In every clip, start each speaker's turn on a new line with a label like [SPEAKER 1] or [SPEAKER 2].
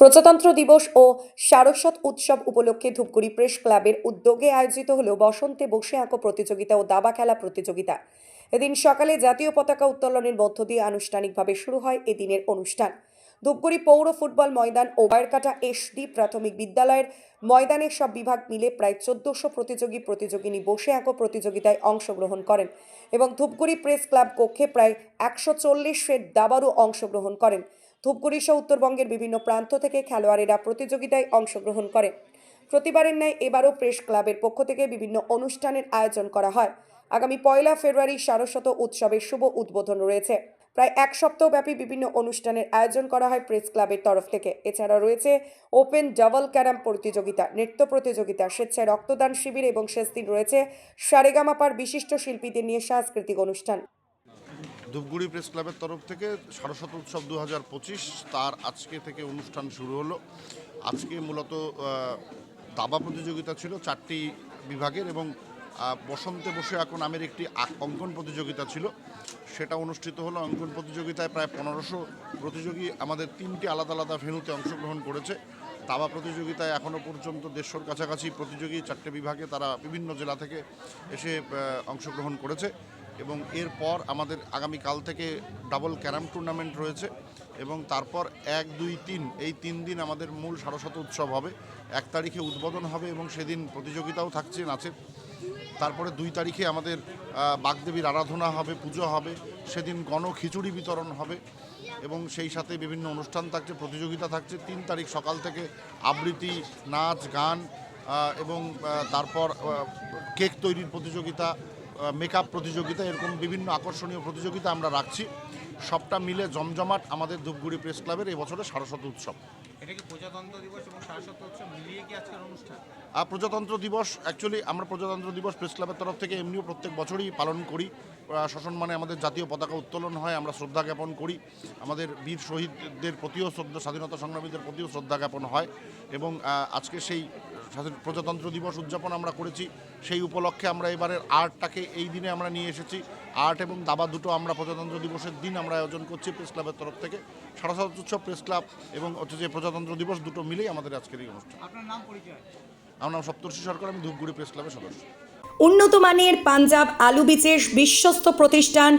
[SPEAKER 1] প্রজাতন্ত্র দিবস ও সারস্বত উৎসব উপলক্ষে ধূপগুড়ি প্রেস ক্লাবের উদ্যোগে আয়োজিত হল বসন্তে বসে আঁকো প্রতিযোগিতা ও দাবা খেলা প্রতিযোগিতা। এদিন সকালে জাতীয় পতাকা উত্তোলনের মধ্য দিয়ে আনুষ্ঠানিকভাবে শুরু হয় এদিনের অনুষ্ঠান। ধূপগুড়ি পৌর ফুটবল ময়দান ও বায়রকাটা এসডি প্রাথমিক বিদ্যালয়ের ময়দানের সব বিভাগ মিলে প্রায় চোদ্দশো প্রতিযোগী প্রতিযোগিনী বসে আঁকো প্রতিযোগিতায় অংশগ্রহণ করেন এবং ধূপগুড়ি প্রেস ক্লাব কক্ষে প্রায় একশো চল্লিশের দাবারও অংশগ্রহণ করেন। ধূপগুড়ি সহ উত্তরবঙ্গের বিভিন্ন প্রান্ত থেকে খেলোয়াড়েরা প্রতিযোগিতায় অংশগ্রহণ করে। প্রতিবারের ন্যায় এবারও প্রেস ক্লাবের পক্ষ থেকে বিভিন্ন অনুষ্ঠানের আয়োজন করা হয়। আগামী পয়লা ফেব্রুয়ারি সারস্বত উৎসবের শুভ উদ্বোধন রয়েছে। প্রায় এক সপ্তাহব্যাপী বিভিন্ন অনুষ্ঠানের আয়োজন করা হয় প্রেস ক্লাবের তরফ থেকে। এছাড়া রয়েছে ওপেন ডাবল ক্যারাম প্রতিযোগিতা, নৃত্য প্রতিযোগিতা, স্বেচ্ছায় রক্তদান শিবির এবং শেষ দিন রয়েছে সারেগামাপার বিশিষ্ট শিল্পীদের নিয়ে সাংস্কৃতিক অনুষ্ঠান।
[SPEAKER 2] ধূপগুড়ি প্রেস ক্লাবের তরফ থেকে সারস্বত উৎসব দু হাজার পঁচিশ তার আজকে থেকে অনুষ্ঠান শুরু হলো। আজকে মূলত দাবা প্রতিযোগিতা ছিল চারটি বিভাগের এবং বসন্তে বসে এখন নামের একটি অঙ্কন প্রতিযোগিতা ছিল। সেটা অনুষ্ঠিত হলো অঙ্কন প্রতিযোগিতায় প্রায় পনেরোশো প্রতিযোগী আমাদের তিনটি আলাদা আলাদা ভেন্যুতে অংশগ্রহণ করেছে। দাবা প্রতিযোগিতায় এখনও পর্যন্ত দেড়শোর কাছাকাছি প্রতিযোগী চারটে বিভাগে তারা বিভিন্ন জেলা থেকে এসে অংশগ্রহণ করেছে। এবং এরপর আমাদের আগামীকাল থেকে ডাবল ক্যারাম টুর্নামেন্ট রয়েছে এবং তারপর এক, দুই, তিন, এই তিন দিন আমাদের মূল সারস্বত উৎসব হবে। এক তারিখে উদ্বোধন হবে এবং সেদিন প্রতিযোগিতাও থাকছে নাচের। তারপরে দুই তারিখে আমাদের বাগদেবীর আরাধনা হবে, পুজো হবে, সেদিন গণ খিচুড়ি বিতরণ হবে এবং সেই সাথে বিভিন্ন অনুষ্ঠান থাকছে, প্রতিযোগিতা থাকছে। তিন তারিখ সকাল থেকে আবৃত্তি, নাচ, গান এবং তারপর কেক তৈরির প্রতিযোগিতা মেকআপ প্রতিযোগিতা, এরকম বিভিন্ন আকর্ষণীয় প্রতিযোগিতা আমরা রাখছি। সবটা মিলে জমজমাট আমাদের ধূপগুড়ি প্রেস ক্লাবের এবছরের বছরের সারস্বত উৎসব।
[SPEAKER 3] প্রজাতন্ত্র দিবস
[SPEAKER 2] প্রজাতন্ত্র দিবস অ্যাকচুয়ালি আমরা প্রজাতন্ত্র দিবস প্রেস ক্লাবের তরফ থেকে এমনিও প্রত্যেক বছরই পালন করি। শাসন মানে আমাদের জাতীয় পতাকা উত্তোলন হয়, আমরা শ্রদ্ধা জ্ঞাপন করি। আমাদের বীর শহীদদের প্রতিও শ্রদ্ধা, স্বাধীনতা সংগ্রামীদের প্রতিও শ্রদ্ধা জ্ঞাপন হয় এবং আজকে সেই প্রজাতন্ত্র দিবস উদযাপন আমরা করেছি। সেই উপলক্ষে আমরা এবারের আর্টটাকে এই দিনে আমরা নিয়ে এসেছি। আর্ট এবং দাবা দুটো আমরা প্রজাতন্ত্র দিবসের দিন আমরা আয়োজন করছি প্রেস ক্লাবের তরফ থেকে। সারস্বত উৎসব প্রেস ক্লাব এবং হচ্ছে যে প্রজাতন্ত্র দিবস দুটো মিলেই আমাদের আজকের এই অনুষ্ঠান।
[SPEAKER 3] আপনার নাম পরিচয়?
[SPEAKER 2] আমার নাম সপ্তর্ষি সরকার আমি ধূপগুড়ি প্রেস ক্লাবের সদস্য।
[SPEAKER 1] উন্নত মানের পাঞ্জাব আলু বীজের বিশ্বস্ত প্রতিষ্ঠান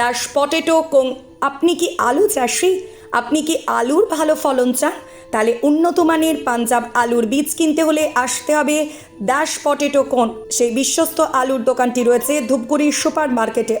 [SPEAKER 1] দাস পটেটো কোং আপনি কি আলু চাষি? আপনি কি আলুর ভালো ফলন চান? তাহলে উন্নত মানের পাঞ্জাব আলুর বীজ কিনতে হলে আসতে হবে দাস পটেটো কোন। সেই বিশ্বস্ত আলুর দোকানটি রয়েছে ধূপগুড়ি সুপার মার্কেটে